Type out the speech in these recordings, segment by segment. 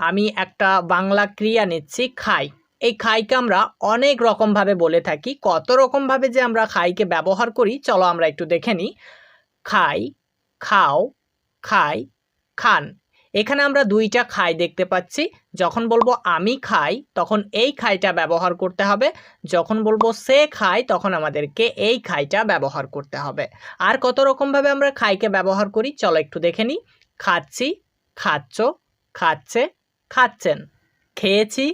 আমি একটা বাংলা ক্রিয়া নিচ্ছি খাই। এই খাইকে আমরা অনেক রকমভাবে বলে থাকি। কত রকমভাবে যে আমরা খাইকে ব্যবহার করি, চলো আমরা একটু দেখে নিই। খাই, খাও, খাই, খান। এখানে আমরা দুইটা খাই দেখতে পাচ্ছি। যখন বলব আমি খাই, তখন এই খাইটা ব্যবহার করতে হবে। যখন বলব সে খায় তখন আমাদেরকে এই খাইটা ব্যবহার করতে হবে। আর কত রকমভাবে আমরা খাইকে ব্যবহার করি, চলো একটু দেখে নিই। খাচ্ছি, খাচ্ছ, খাচ্ছে খাচ্ছেন। খেয়েছি,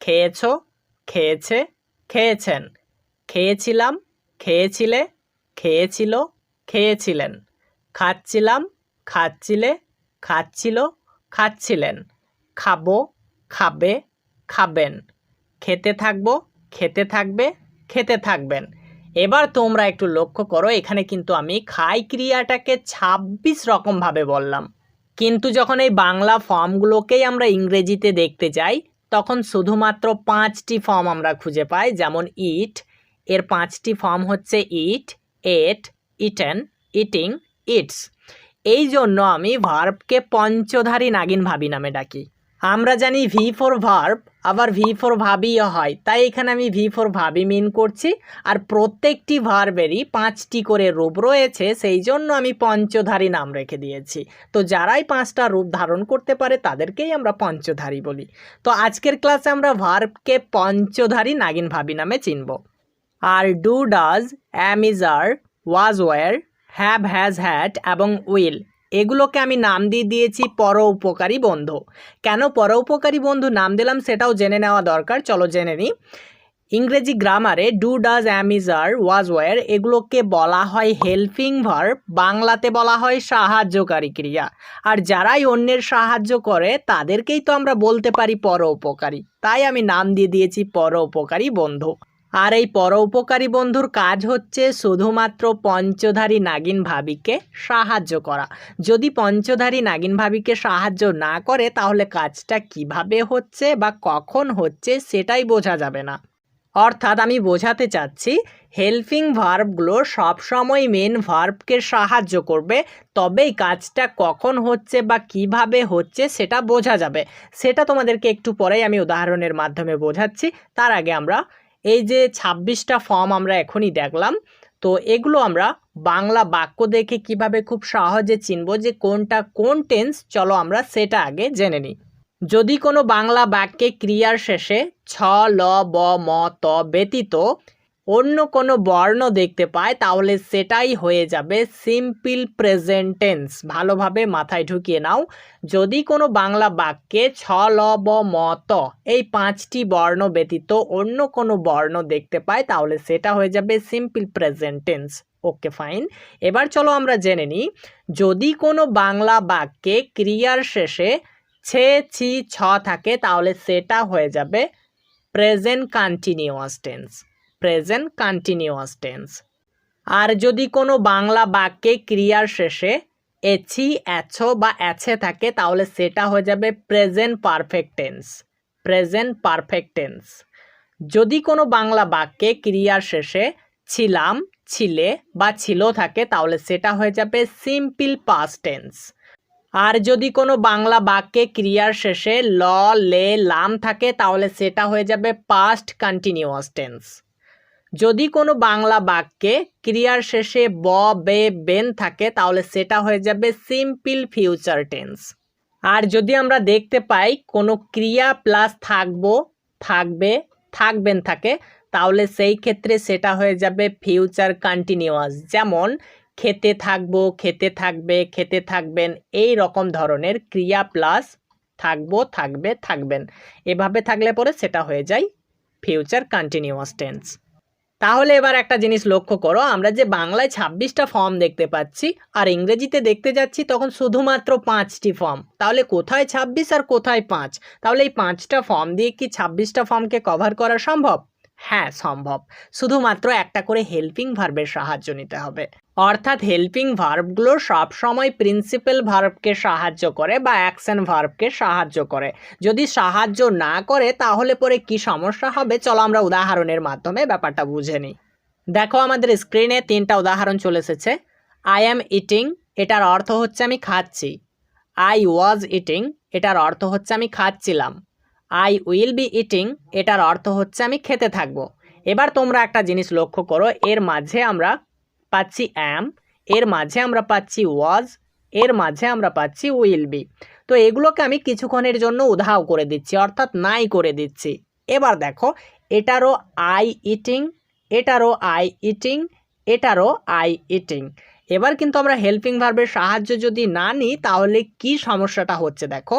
খেয়েছো, খেয়েছে, খেয়েছেন। খেয়েছিলাম, খেয়েছিলে, খেয়েছিল, খেয়েছিলেন। খাচ্ছিলাম, খাচ্ছিলে, খাচ্ছিল, খাচ্ছিলেন। খাব, খাবে, খাবেন। খেতে থাকব, খেতে থাকবে, খেতে থাকবেন। এবার তোমরা একটু লক্ষ্য করো, এখানে কিন্তু আমি খাই ক্রিয়াটাকে ছাব্বিশ রকমভাবে বললাম। কিন্তু যখন এই বাংলা ফর্মগুলোকেই আমরা ইংরেজিতে দেখতে যাই, তখন শুধুমাত্র পাঁচটি ফর্ম আমরা খুঁজে পাই, যেমন ইট। এর পাঁচটি ফর্ম হচ্ছে eat, ate, eaten, eating, eats. এই জন্য আমি ভার্বকে পঞ্চধারী নাগিন ভাবি নামে ডাকি। আমরা জানি ভি ফোর ভার্ব আবার ভি ফোর ভাবিও হয়। তাই এখানে আমি ভি ফোর ভাবি মিন করছি। আর প্রত্যেকটি ভার্বেরই পাঁচটি করে রূপ রয়েছে, সেই জন্য আমি পঞ্চধারী নাম রেখে দিয়েছি। তো যারাই পাঁচটা রূপ ধারণ করতে পারে, তাদেরকেই আমরা পঞ্চধারী বলি। তো আজকের ক্লাসে আমরা ভার্বকে পঞ্চধারী নাগিন ভাবি নামে চিনব। আর do does am is are was were have has had এবং উইল এগুলোকে আমি নাম দিয়ে দিয়েছি পর উপকারী বন্ধু। কেন পর উপকারী বন্ধু নাম দিলাম সেটাও জেনে নেওয়া দরকার, চলো জেনে নিই। ইংরেজি গ্রামারে do does am is are was were এগুলোকে বলা হয় হেল্পিং ভার্ব বাংলাতে বলা হয় সাহায্যকারী ক্রিয়া আর যারাই অন্যের সাহায্য করে, তাদেরকেই তো আমরা বলতে পারি পর উপকারী তাই আমি নাম দিয়ে দিয়েছি পর উপকারী বন্ধু। আর এই পরোপকারী বন্ধুর কাজ হচ্ছে শুধুমাত্র পঞ্চধারী নাগিন ভাবিকে সাহায্য করা। যদি পঞ্চধারী নাগিন ভাবিকে সাহায্য না করে, তাহলে কাজটা কীভাবে হচ্ছে বা কখন হচ্ছে সেটাই বোঝা যাবে না। অর্থাৎ আমি বোঝাতে চাচ্ছি, হেল্পিং ভার্বগুলো সবসময় মেন ভার্বকে সাহায্য করবে, তবেই কাজটা কখন হচ্ছে বা কীভাবে হচ্ছে সেটা বোঝা যাবে। সেটা তোমাদেরকে একটু পরেই আমি উদাহরণের মাধ্যমে বোঝাচ্ছি, তার আগে আমরা এই যে ছাব্বিশটা ফর্ম আমরা এখনই দেখলাম, তো এগুলো আমরা বাংলা বাক্য দেখে কীভাবে খুব সহজে চিনব যে কোনটা কোন টেন্স চলো আমরা সেটা আগে জেনে নিই। যদি কোনো বাংলা বাক্যে ক্রিয়ার শেষে ছ, ল, ব, ম, ত ব্যতীত অন্য কোনো বর্ণ দেখতে পায়, তাহলে সেটাই হয়ে যাবে সিম্পল প্রেজেন্ট টেন্স ভালোভাবে মাথায় ঢুকিয়ে নাও। যদি কোনো বাংলা বাক্যে ছ, ল, ব, ম, ত এই পাঁচটি বর্ণ ব্যতীত অন্য কোনো বর্ণ দেখতে পায়, তাহলে সেটা হয়ে যাবে simple present tense okay fine এবার চলো আমরা জেনে নিই। যদি কোনো বাংলা বাক্যে ক্রিয়ার শেষে ছে, ছি, ছ থাকে, তাহলে সেটা হয়ে যাবে present continuous tense present continuous tense আর যদি কোনো বাংলা বাক্যে ক্রিয়ার শেষে এছি, এছো বা এছে থাকে, তাহলে সেটা হয়ে যাবে present perfect tense present perfect tense যদি কোনো বাংলা বাক্যে ক্রিয়ার শেষে ছিলাম, ছিলে বা ছিল থাকে, তাহলে সেটা হয়ে যাবে সিম্পল পাস্ট টেন্স আর যদি কোনো বাংলা বাক্যে ক্রিয়ার শেষে ল, লে, লাম থাকে, তাহলে সেটা হয়ে যাবে পাস্ট কন্টিনিউয়াস টেন্স যদি কোনো বাংলা বাক্যে ক্রিয়ার শেষে ব, বে, বেন থাকে, তাহলে সেটা হয়ে যাবে সিম্পল ফিউচার টেন্স আর যদি আমরা দেখতে পাই কোনো ক্রিয়া প্লাস থাকব, থাকবে, থাকবেন থাকে, তাহলে সেই ক্ষেত্রে সেটা হয়ে যাবে ফিউচার কন্টিনিউয়াস যেমন, খেতে থাকব, খেতে থাকবে, খেতে থাকবেন, এই রকম ধরনের ক্রিয়া প্লাস থাকব, থাকবে, থাকবেন। এভাবে থাকলে পরে সেটা হয়ে যায় ফিউচার কন্টিনিউয়াস টেন্স তাহলে এবার একটা জিনিস লক্ষ্য করো, আমরা যে বাংলায় ছাব্বিশটা ফর্ম দেখতে পাচ্ছি আর ইংরেজিতে দেখতে যাচ্ছি তখন শুধুমাত্র পাঁচটি ফর্ম তাহলে কোথায় ছাব্বিশ আর কোথায় পাঁচ? তাহলে এই পাঁচটা ফর্ম দিয়ে কি ছাব্বিশটা ফর্মকে কভার করা সম্ভব? হ্যাঁ সম্ভব। শুধুমাত্র একটা করে হেল্পিং ভার্বের সাহায্য নিতে হবে। অর্থাৎ হেল্পিং ভার্বগুলো সবসময় প্রিন্সিপাল ভার্বকে সাহায্য করে বা অ্যাকশন ভার্বকে সাহায্য করে। যদি সাহায্য না করে, তাহলে পরে কি সমস্যা হবে? চলো আমরা উদাহরণের মাধ্যমে ব্যাপারটা বুঝে নিই। দেখো আমাদের স্ক্রিনে তিনটা উদাহরণ চলে এসেছে। আই অ্যাম ইটিং এটার অর্থ হচ্ছে আমি খাচ্ছি। আই ওয়াজ ইটিং এটার অর্থ হচ্ছে আমি খাচ্ছিলাম। আই উইল বি ইটিং এটার অর্থ হচ্ছে আমি খেতে থাকব। এবার তোমরা একটা জিনিস লক্ষ্য করো, এর মাঝে আমরা পাচ্ছি অ্যাম এর মাঝে আমরা পাচ্ছি ওয়াজ এর মাঝে আমরা পাচ্ছি উইল বি তো এগুলোকে আমি কিছুক্ষণের জন্য উধাও করে দিচ্ছি, অর্থাৎ নাই করে দিচ্ছি। এবার দেখো, এটারও আই ইটিং এটারও আই ইটিং এটারও আই ইটিং এবার কিন্তু আমরা হেল্পিং ভার্বের সাহায্য যদি না নিই, তাহলে কি সমস্যাটা হচ্ছে দেখো?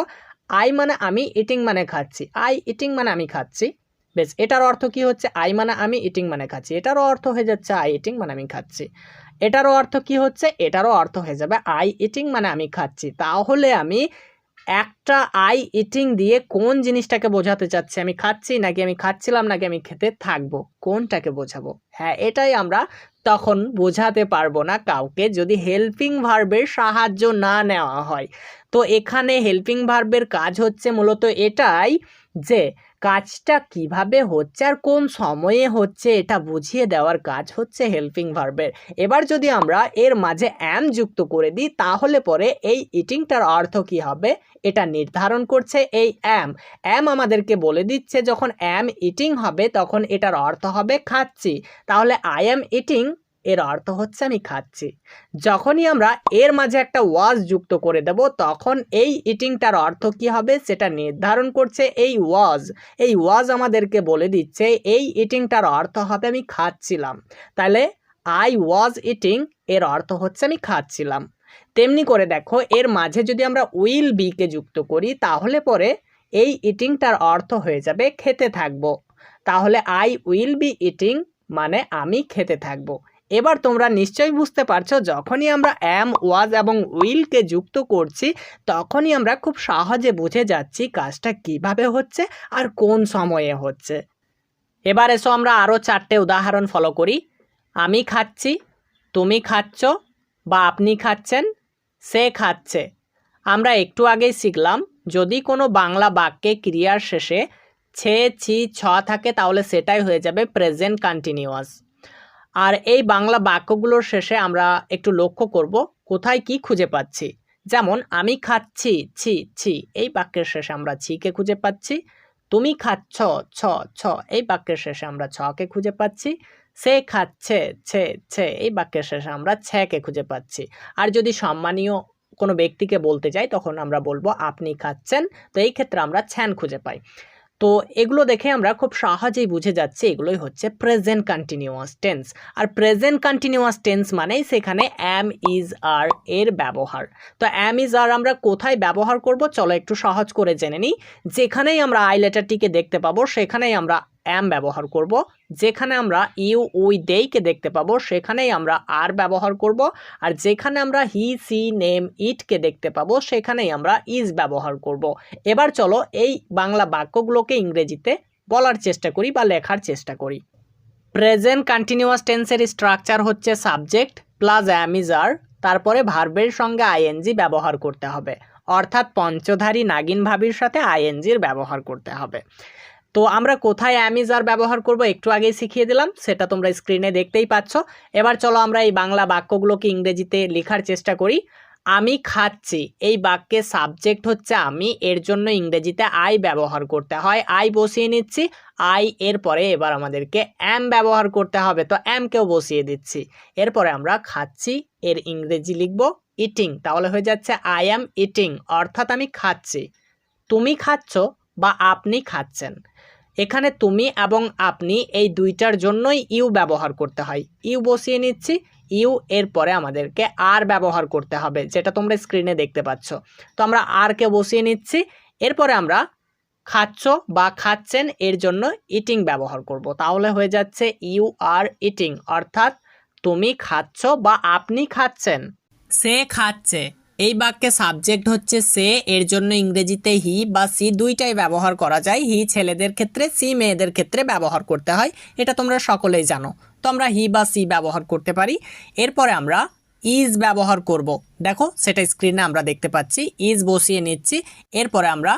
আই মানে আমি, ইটিং মানে খাচ্ছি। আই, ইটিং মানে আমি খাচ্ছি। বেশ, এটার অর্থ কি হচ্ছে? আই মানে আমি, ইটিং মানে খাচ্ছি। এটারও অর্থ হয়ে যাচ্ছে, আই, ইটিং মানে আমি খাচ্ছি। এটারও অর্থ কি হচ্ছে? এটারও অর্থ হয়ে যাবে, আই, ইটিং মানে আমি খাচ্ছি। তাহলে আমি একটা আই ইটিং দিয়ে কোন জিনিসটাকে বোঝাতে চাচ্ছি? আমি খাচ্ছি নাকি আমি খাচ্ছিলাম নাকি আমি খেতে থাকব? কোনটাকে বোঝাবো? হ্যাঁ এটাই আমরা তখন বোঝাতে পারব না কাউকে যদি হেল্পিং ভার্বের সাহায্য না নেওয়া হয়। তো এখানে হেল্পিং ভার্বের কাজ হচ্ছে মূলত এটাই যে কাজটা কীভাবে হচ্ছে আর কোন সময়ে হচ্ছে এটা বুঝিয়ে দেওয়ার কাজ হচ্ছে হেল্পিং ভার্বের এবার যদি আমরা এর মাঝে অ্যাম যুক্ত করে দিই, তাহলে পরে এই ইটিংটার অর্থ কি হবে? এটা নির্ধারণ করছে এই অ্যাম অ্যাম আমাদেরকে বলে দিচ্ছে যখন অ্যাম ইটিং হবে, তখন এটার অর্থ হবে খাচ্ছি। তাহলে আই অ্যাম ইটিং এর অর্থ হচ্ছে আমি খাচ্ছি। যখনই আমরা এর মাঝে একটা ওয়াজ যুক্ত করে দেব, তখন এই ইটিংটার অর্থ কি হবে? সেটা নির্ধারণ করছে এই ওয়াজ। এই ওয়াজ আমাদেরকে বলে দিচ্ছে, এই ইটিংটার অর্থ হবে আমি খাচ্ছিলাম। তাহলে আই ওয়াজ ইটিং এর অর্থ হচ্ছে আমি খাচ্ছিলাম। তেমনি করে দেখো, এর মাঝে যদি আমরা উইল বিকে যুক্ত করি, তাহলে পরে এই ইটিংটার অর্থ হয়ে যাবে খেতে থাকব। তাহলে আই উইল বি ইটিং মানে আমি খেতে থাকব। এবার তোমরা নিশ্চয়ই বুঝতে পারছ, যখনই আমরা অ্যাম ওয়াজ এবং উইলকে যুক্ত করছি, তখনই আমরা খুব সহজে বুঝে যাচ্ছি কাজটা কীভাবে হচ্ছে আর কোন সময়ে হচ্ছে। এবার এসো আমরা আরও চারটে উদাহরণ ফলো করি। আমি খাচ্ছি, তুমি খাচ্ছ বা আপনি খাচ্ছেন, সে খাচ্ছে। আমরা একটু আগেই শিখলাম, যদি কোনো বাংলা বাক্যে ক্রিয়ার শেষে ছে, ছি, ছ থাকে তাহলে সেটাই হয়ে যাবে প্রেজেন্ট কন্টিনিউয়াস আর এই বাংলা বাক্যগুলোর শেষে আমরা একটু লক্ষ্য করব, কোথায় কি খুঁজে পাচ্ছি? যেমন, আমি খাচ্ছি, ছি ছি, এই বাক্যের শেষে আমরা ছিকে খুঁজে পাচ্ছি। তুমি খাচ্ছ, ছ ছ, এই বাক্যের শেষে আমরা ছকে খুঁজে পাচ্ছি। সে খাচ্ছে, ছে ছে, এই বাক্যের শেষে আমরা ছ্যাকে খুঁজে পাচ্ছি। আর যদি সম্মানীয় কোনো ব্যক্তিকে বলতে যাই, তখন আমরা বলব, আপনি খাচ্ছেন, তো এই ক্ষেত্রে আমরা ছ্যান খুঁজে পাই। তো এগুলো দেখে আমরা খুব সহজেই বুঝে যাচ্ছি এগুলোই হচ্ছে প্রেজেন্ট কন্টিনিউয়াস টেন্স আর প্রেজেন্ট কন্টিনিউয়াস টেন্স মানেই সেখানে অ্যাম ইজ আর এর ব্যবহার। তো অ্যাম ইজ আর আমরা কোথায় ব্যবহার করব? চলো একটু সহজ করে জেনে নিই। যেখানেই আমরা আই লেটারটিকে দেখতে পাবো, সেখানেই আমরা অ্যাম ব্যবহার করব। যেখানে আমরা ইউ উই দেইকে দেখতে পাবো, সেখানেই আমরা আর ব্যবহার করব। আর যেখানে আমরা হি সি নেম ইটকে দেখতে পাবো, সেখানেই আমরা ইজ ব্যবহার করব। এবার চলো এই বাংলা বাক্যগুলোকে ইংরেজিতে বলার চেষ্টা করি বা লেখার চেষ্টা করি। প্রেজেন্ট কন্টিনিউয়াস টেন্সের স্ট্রাকচার হচ্ছে subject plus am is are তারপরে ভার্বের সঙ্গে আইএনজি ব্যবহার করতে হবে। অর্থাৎ পঞ্চধারী নাগিন ভাবির সাথে আইএনজির ব্যবহার করতে হবে। তো আমরা কোথায় অ্যামিজার ব্যবহার করব একটু আগেই শিখিয়ে দিলাম, সেটা তোমরা স্ক্রিনে দেখতেই পাচ্ছ। এবার চলো আমরা এই বাংলা বাক্যগুলোকে ইংরেজিতে লেখার চেষ্টা করি। আমি খাচ্ছি, এই বাক্যে সাবজেক্ট হচ্ছে আমি, এর জন্য ইংরেজিতে আই ব্যবহার করতে হয়। আই বসিয়ে নিচ্ছি আই এর পরে এবার আমাদেরকে অ্যাম ব্যবহার করতে হবে। তো অ্যামকেও বসিয়ে দিচ্ছি। এরপরে আমরা খাচ্ছি, এর ইংরেজি লিখব ইটিং তাহলে হয়ে যাচ্ছে আই অ্যাম ইটিং অর্থাৎ আমি খাচ্ছি। তুমি খাচ্ছ বা আপনি খাচ্ছেন। এখানে তুমি এবং আপনি এই দুইটার জন্যই ইউ ব্যবহার করতে হয়। ইউ বসিয়ে নিচ্ছি, ইউ এর পরে আমাদেরকে আর ব্যবহার করতে হবে, যেটা তোমরা স্ক্রিনে দেখতে পাচ্ছ। তো আমরা আরকে বসিয়ে নিচ্ছি, এরপরে আমরা খাচ্ছ বা খাচ্ছেন এর জন্য ইটিং ব্যবহার করব। তাহলে হয়ে যাচ্ছে ইউ আর ইটিং, অর্থাৎ তুমি খাচ্ছ বা আপনি খাচ্ছেন। সে খাচ্ছে। এই বাক্যে সাবজেক্ট হচ্ছে সে, এর জন্য ইংরেজিতে হি বা সি দুইটাই ব্যবহার করা যায়। হি ছেলেদের ক্ষেত্রে সি মেয়েদের ক্ষেত্রে ব্যবহার করতে হয়। এটা তোমরা সকলেই জানো। তো আমরা হি বা সি ব্যবহার করতে পারি। এরপরে আমরা ইজ ব্যবহার করব। দেখো, সেটা স্ক্রিনে আমরা দেখতে পাচ্ছি। ইজ বসিয়ে নিচ্ছি। এরপরে আমরা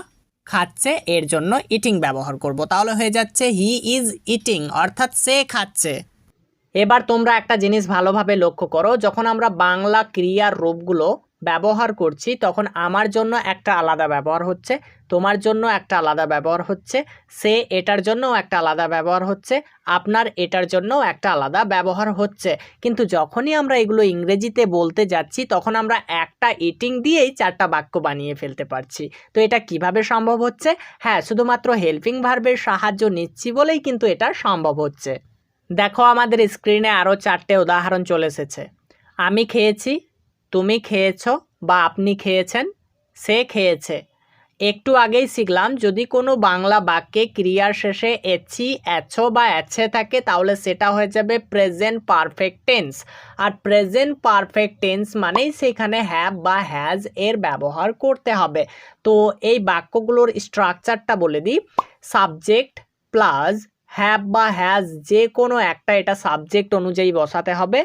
খাচ্ছে, এর জন্য ইটিং ব্যবহার করব। তাহলে হয়ে যাচ্ছে হি ইজ ইটিং অর্থাৎ সে খাচ্ছে। এবার তোমরা একটা জিনিস ভালোভাবে লক্ষ্য করো। যখন আমরা বাংলা ক্রিয়ার রূপগুলো ব্যবহার করছি, তখন আমার জন্য একটা আলাদা ব্যবহার হচ্ছে, তোমার জন্য একটা আলাদা ব্যবহার হচ্ছে, সে এটার জন্যও একটা আলাদা ব্যবহার হচ্ছে, আপনার এটার জন্যও একটা আলাদা ব্যবহার হচ্ছে। কিন্তু যখনই আমরা এগুলো ইংরেজিতে বলতে যাচ্ছি, তখন আমরা একটা ইটিং দিয়েই চারটা বাক্য বানিয়ে ফেলতে পারছি। তো এটা কীভাবে সম্ভব হচ্ছে? হ্যাঁ শুধুমাত্র হেল্পিং ভার্বের সাহায্য নিচ্ছি বলেই কিন্তু এটা সম্ভব হচ্ছে। দেখো, আমাদের স্ক্রিনে আরও চারটে উদাহরণ চলে এসেছে। আমি খেয়েছি তুমি খেয়েছ বা আপনি খেয়েছেন, সে খেয়েছে। একটু আগেই শিখলাম, যদি কোনো বাংলা বাক্যে ক্রিয়ার শেষে এছি এছো বা এছে থাকে, তাহলে সেটা হয়ে যাবে প্রেজেন্ট পারফেক্ট টেন্স। আর প্রেজেন্ট পারফেক্ট টেন্স মানেই সেখানে হ্যাভ বা হ্যাজ এর ব্যবহার করতে হবে। তো এই বাক্যগুলোর স্ট্রাকচারটা বলে দিই। সাবজেক্ট প্লাস হ্যাভ বা হ্যাজ যে কোনো একটা, এটা সাবজেক্ট অনুযায়ী বসাতে হবে।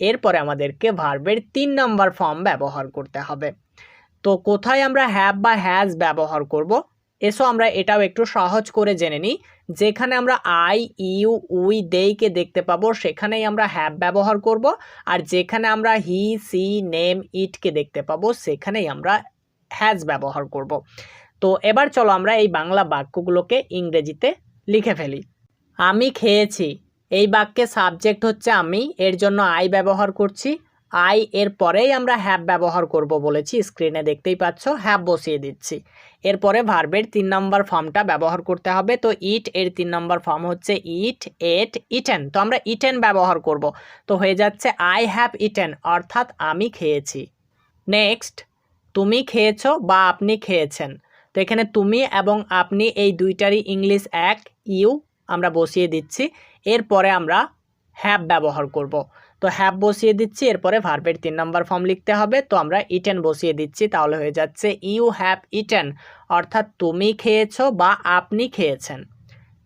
এরপরে আমাদেরকে ভার্বের তিন নম্বর ফর্ম ব্যবহার করতে হবে। তো কোথায় আমরা হ্যাভ বা হ্যাজ ব্যবহার করব? এসো আমরা এটাও একটু সহজ করে জেনে নিই। যেখানে আমরা আই ইউ উই দেইকে দেখতে পাবো, সেখানেই আমরা হ্যাভ ব্যবহার করব। আর যেখানে আমরা হি সি নেম ইটকে দেখতে পাবো, সেখানেই আমরা হ্যাজ ব্যবহার করব। তো এবার চলো আমরা এই বাংলা বাক্যগুলোকে ইংরেজিতে লিখে ফেলি। আমি খেয়েছি। এই বাক্যে সাবজেক্ট হচ্ছে আমি, এর জন্য আই ব্যবহার করছি। আই এর পরেই আমরা হ্যাভ ব্যবহার করব বলেছি স্ক্রিনে দেখতেই পাচ্ছ হ্যাভ বসিয়ে দিচ্ছি। এরপরে ভার্বের তিন নম্বর ফর্মটা ব্যবহার করতে হবে। তো ইট এর তিন নম্বর ফর্ম হচ্ছে ইট এট ইটেন তো আমরা ইটেন ব্যবহার করব। তো হয়ে যাচ্ছে আই হ্যাভ ইটেন অর্থাৎ আমি খেয়েছি। নেক্সট তুমি খেয়েছো বা আপনি খেয়েছেন। তো এখানে তুমি এবং আপনি এই দুইটারই ইংলিশ এক ইউ আমরা বসিয়ে দিচ্ছি। এরপরে আমরা হ্যাভ ব্যবহার করব। তো হ্যাভ বসিয়ে দিচ্ছি, এরপরে ভার্বের তিন নম্বর ফর্ম লিখতে হবে। তো আমরা ইটেন বসিয়ে দিচ্ছি, তাহলে হয়ে যাচ্ছে ইউ হ্যাভ ইটেন অর্থাৎ তুমি খেয়েছো বা আপনি খেয়েছেন।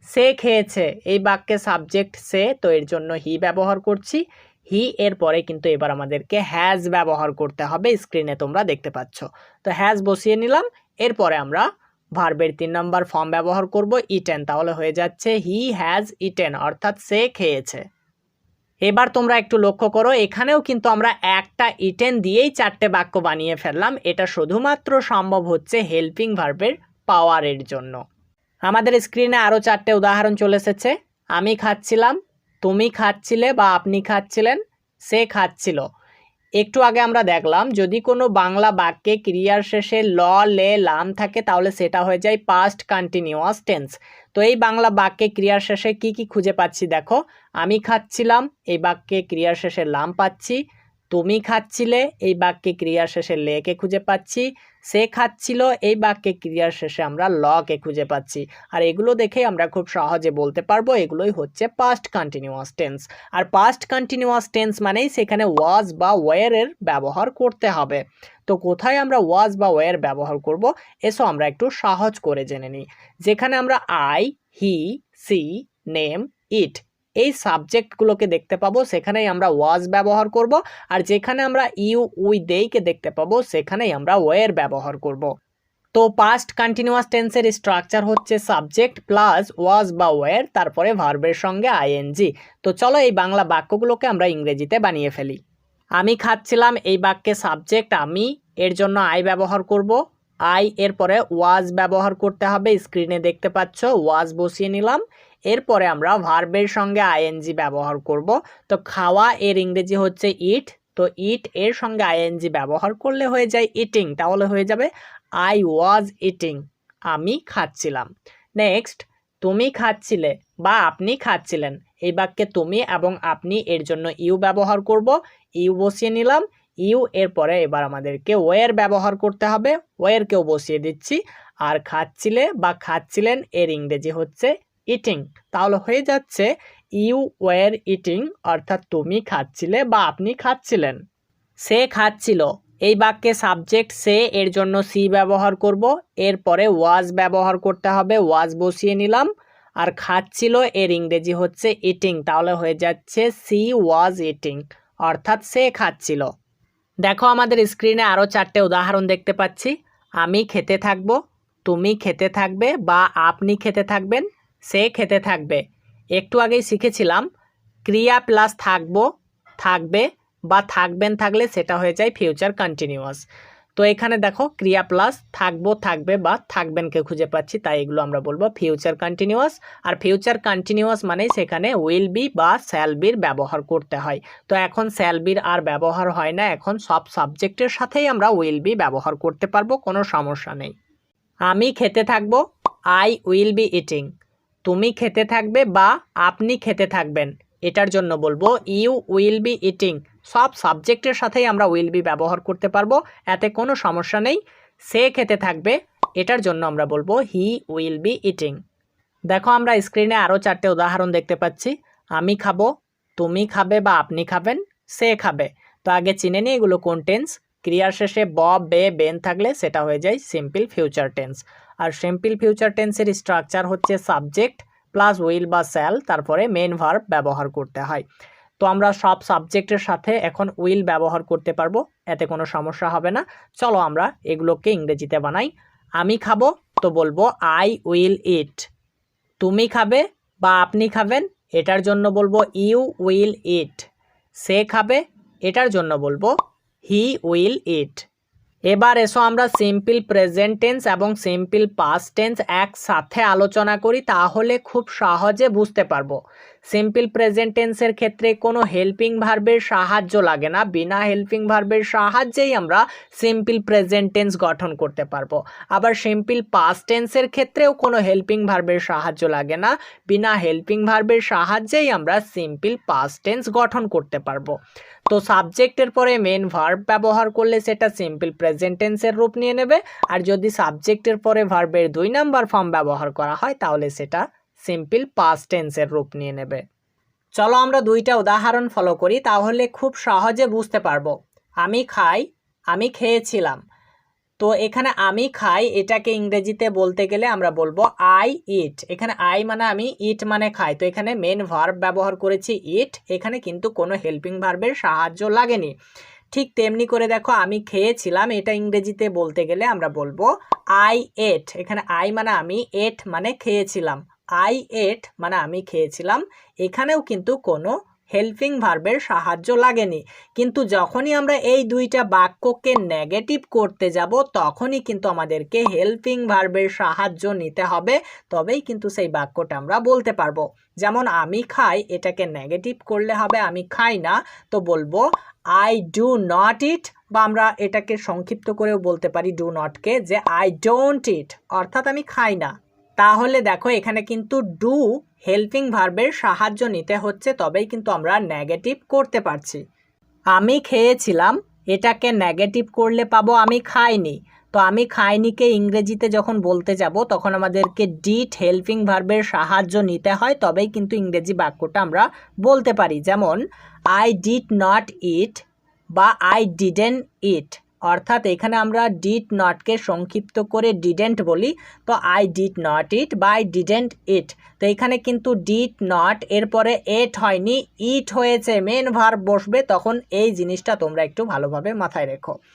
সে খেয়েছে, এই বাক্যে সাবজেক্ট সে, তো এর জন্য হি ব্যবহার করছি। হি এর পরে কিন্তু এবার আমাদেরকে হ্যাজ ব্যবহার করতে হবে স্ক্রিনে তোমরা দেখতে পাচ্ছ। তো হ্যাজ বসিয়ে নিলাম, এরপরে আমরা ভার্বের তিন নম্বর ফর্ম ব্যবহার করব ইটেন তাহলে হয়ে যাচ্ছে হি হ্যাজ ইটেন অর্থাৎ সে খেয়েছে। এবার তোমরা একটু লক্ষ্য করো, এখানেও কিন্তু আমরা একটা ইটেন দিয়েই চারটে বাক্য বানিয়ে ফেললাম, এটা শুধুমাত্র সম্ভব হচ্ছে হেল্পিং ভার্বের পাওয়ারের জন্য। আমাদের স্ক্রিনে আরও চারটে উদাহরণ চলে এসেছে, আমি খাচ্ছিলাম, তুমি খাচ্ছিলে বা আপনি খাচ্ছিলেন, সে খাচ্ছিল। একটু আগে আমরা দেখলাম, যদি কোনো বাংলা বাক্যে ক্রিয়ার শেষে ল, লে, লাম থাকে, তাহলে সেটা হয়ে যায় পাস্ট কন্টিনিউয়াস টেন্স তো এই বাংলা বাক্যে ক্রিয়ার শেষে কি কি খুঁজে পাচ্ছি দেখো? আমি খাচ্ছিলাম, এই বাক্যে ক্রিয়ার শেষে লাম পাচ্ছি। তুমি খাচ্ছিলে, এই বাক্যে ক্রিয়ার শেষে লেকে খুঁজে পাচ্ছি? সে খাচ্ছিল, এই বাক্যে ক্রিয়ার শেষে আমরা লকে খুঁজে পাচ্ছি। আর এগুলো দেখে আমরা খুব সহজে বলতে পারব, এগুলোই হচ্ছে পাস্ট কন্টিনিউয়াস টেন্স আর পাস্ট কন্টিনিউয়াস টেন্স মানেই সেখানে ওয়াজ বা ওয়ারের ব্যবহার করতে হবে। তো কোথায় আমরা ওয়াজ বা ওয়ার ব্যবহার করব, এসো আমরা একটু সহজ করে জেনে নিই। যেখানে আমরা I he she name it এই সাবজেক্টগুলোকে দেখতে পাবো, সেখানেই আমরা ওয়াজ ব্যবহার করব, আর যেখানে আমরা ইউ উই দেইকে দেখতে পাবো, সেখানেই আমরা ওয়ের ব্যবহার করব। তো পাস্ট কন্টিনিউয়াস টেন্সের স্ট্রাকচার হচ্ছে সাবজেক্ট প্লাস ওয়াজ বা ওয়ের তারপরে ভার্বের সঙ্গে আইএনজি তো চলো এই বাংলা বাক্যগুলোকে আমরা ইংরেজিতে বানিয়ে ফেলি। আমি খাচ্ছিলাম এই বাক্যে সাবজেক্ট আমি, এর জন্য আই ব্যবহার করব। আই এর পরে ওয়াজ ব্যবহার করতে হবে স্ক্রিনে দেখতে পাচ্ছ ওয়াজ বসিয়ে নিলাম। এরপরে আমরা ভার্বের সঙ্গে আইএনজি ব্যবহার করব। তো খাওয়া এর ইংরেজি হচ্ছে ইট তো ইট এর সঙ্গে আইএনজি ব্যবহার করলে হয়ে যায় ইটিং তাহলে হয়ে যাবে আই ওয়াজ ইটিং আমি খাচ্ছিলাম। নেক্সট তুমি খাচ্ছিলে বা আপনি খাচ্ছিলেন এই বাক্যে তুমি এবং আপনি এর জন্য ইউ ব্যবহার করব। ইউ বসিয়ে নিলাম। ইউ এর পরে এবার আমাদেরকে ওয়ের ব্যবহার করতে হবে। ওয়েরকেও বসিয়ে দিচ্ছি। আর খাচ্ছিলে বা খাচ্ছিলেন এর ইংরেজি হচ্ছে ইটিং তাহলে হয়ে যাচ্ছে ইউ ওয়ার ইটিং অর্থাৎ তুমি খাচ্ছিলে বা আপনি খাচ্ছিলেন। সে খাচ্ছিল। এই বাক্যে সাবজেক্ট সে, এর জন্য সি ব্যবহার করব। এরপরে ওয়াজ ব্যবহার করতে হবে। ওয়াজ বসিয়ে নিলাম। আর খাচ্ছিল, এর ইংরেজি হচ্ছে ইটিং তাহলে হয়ে যাচ্ছে সি ওয়াজ ইটিং অর্থাৎ সে খাচ্ছিল। দেখো আমাদের স্ক্রিনে আরও চারটে উদাহরণ দেখতে পাচ্ছি। আমি খেতে থাকব, তুমি খেতে থাকবে বা আপনি খেতে থাকবেন। সে খেতে থাকবে। একটু আগেই শিখেছিলাম, ক্রিয়া প্লাস থাকব, থাকবে বা থাকবেন থাকলে সেটা হয়ে যায় ফিউচার কন্টিনিউয়াস। তো এখানে দেখো, ক্রিয়া প্লাস থাকব, থাকবে বা থাকবেনকে খুঁজে পাচ্ছি, তাই এগুলো আমরা বলব ফিউচার কন্টিনিউয়াস। আর ফিউচার কন্টিনিউয়াস মানে সেখানে উইল বি বা শ্যাল বির ব্যবহার করতে হয়। তো এখন শ্যাল বির আর ব্যবহার হয় না, এখন সব সাবজেক্টের সাথেই আমরা উইল বি ব্যবহার করতে পারব, কোনো সমস্যা নেই। আমি খেতে থাকব, আই উইল বি ইটিং। তুমি খেতে থাকবে বা আপনি খেতে থাকবেন। এটার জন্য বলব ইউ উইল বি ইটিং সব সাবজেক্টের সাথেই আমরা উইল বি ব্যবহার করতে পারব, এতে কোনো সমস্যা নেই। সে খেতে থাকবে, এটার জন্য আমরা বলব হি উইল বি ইটিং দেখো আমরা স্ক্রিনে আরও চারটে উদাহরণ দেখতে পাচ্ছি। আমি খাব, তুমি খাবে বা আপনি খাবেন, সে খাবে। তো আগে চিনে নিই এগুলো কোন টেন্স ক্রিয়ার শেষে ব, বে, বেন থাকলে সেটা হয়ে যায় সিম্পল ফিউচার টেন্স আর সিম্পল ফিউচার টেন্সের স্ট্রাকচার হচ্ছে সাবজেক্ট প্লাস উইল বা স্যাল তারপরে মেন ভার্ব ব্যবহার করতে হয়। তো আমরা সব সাবজেক্টের সাথে এখন উইল ব্যবহার করতে পারব, এতে কোনো সমস্যা হবে না। চলো আমরা এগুলোকে ইংরেজিতে বানাই। আমি খাব, তো বলব আই উইল ইট তুমি খাবে বা আপনি খাবেন, এটার জন্য বলব ইউ উইল ইট সে খাবে, এটার জন্য বলব হি উইল ইট এবার এসো আমরা সিম্পল প্রেজেন্ট টেন্স এবং সিম্পল পাস্ট টেন্স একসাথে আলোচনা করি, তাহলে খুব সহজে বুঝতে পারব। সিম্পল প্রেজেন্ট টেন্সের ক্ষেত্রে কোনো হেল্পিং ভার্বের সাহায্য লাগে না। বিনা হেল্পিং ভার্বের সাহায্যেই আমরা সিম্পল প্রেজেন্ট টেন্স গঠন করতে পারব। আবার সিম্পল পাস্ট টেন্সের ক্ষেত্রেও কোনো হেল্পিং ভার্বের সাহায্য লাগে না। বিনা হেল্পিং ভার্বের সাহায্যেই আমরা সিম্পল পাস্ট টেন্স গঠন করতে পারব। তো সাবজেক্টের পরে মেন ভার্ব ব্যবহার করলে সেটা সিম্পল প্রেজেন্ট টেন্সের রূপ নিয়ে নেবে। আর যদি সাবজেক্টের পরে ভার্বের দুই নাম্বার ফর্ম ব্যবহার করা হয়, তাহলে সেটা সিম্পল পাস্ট টেন্সের রূপ নিয়ে নেবে। চলো আমরা দুইটা উদাহরণ ফলো করি, তাহলে খুব সহজে বুঝতে পারব। আমি খাই, আমি খেয়েছিলাম। তো এখানে আমি খাই, এটাকে ইংরেজিতে বলতে গেলে আমরা বলব আই ইট এখানে আই মানে আমি ইট মানে খাই। তো এখানে মেন ভার্ব ব্যবহার করেছি ইট এখানে কিন্তু কোনো হেল্পিং ভার্বের সাহায্য লাগেনি। ঠিক তেমনি করে দেখো, আমি খেয়েছিলাম, এটা ইংরেজিতে বলতে গেলে আমরা বলব আই এট এখানে আই মানে আমি এট মানে খেয়েছিলাম। আই এট মানে আমি খেয়েছিলাম, এখানেও কিন্তু কোনো হেল্পিং ভার্বের সাহায্য লাগেনি। কিন্তু যখনই আমরা এই দুইটা বাক্যকে নেগেটিভ করতে যাব, তখনই কিন্তু আমাদেরকে হেল্পিং ভার্বের সাহায্য নিতে হবে, তবেই কিন্তু সেই বাক্যটা আমরা বলতে পারব। যেমন, আমি খাই, এটাকে নেগেটিভ করলে হবে, আমি খাই না। তো বলব আই ডু নট ইট বা আমরা এটাকে সংক্ষিপ্ত করেও বলতে পারি ডু নটকে যে আই ডোন্ট ইট অর্থাৎ আমি খাই না। তাহলে দেখো, এখানে কিন্তু ডু হেল্পিং ভার্বের সাহায্য নিতে হচ্ছে, তবেই কিন্তু আমরা নেগেটিভ করতে পারছি। আমি খেয়েছিলাম, এটাকে নেগেটিভ করলে পাবো, আমি খাইনি। তো আমি খাইনিকে ইংরেজিতে যখন বলতে যাব, তখন আমাদেরকে ডিট হেল্পিং ভার্বের সাহায্য নিতে হয়, তবেই কিন্তু ইংরেজি বাক্যটা আমরা বলতে পারি। যেমন আই ডিড নট ইট বা আই ডিডেন্ট ইট অর্থাৎ এখানে আমরা ডিড নটকে সংক্ষিপ্ত করে ডিডেন্ট বলি, তো আই ডিড নট ইট বা আই ডিডেন্ট ইট তো এখানে কিন্তু ডিড নট এরপরে এট হয়নি ইট হয়েছে মেন ভার বসবে, তখন এই জিনিসটা তোমরা একটু ভালোভাবে মাথায় রেখো।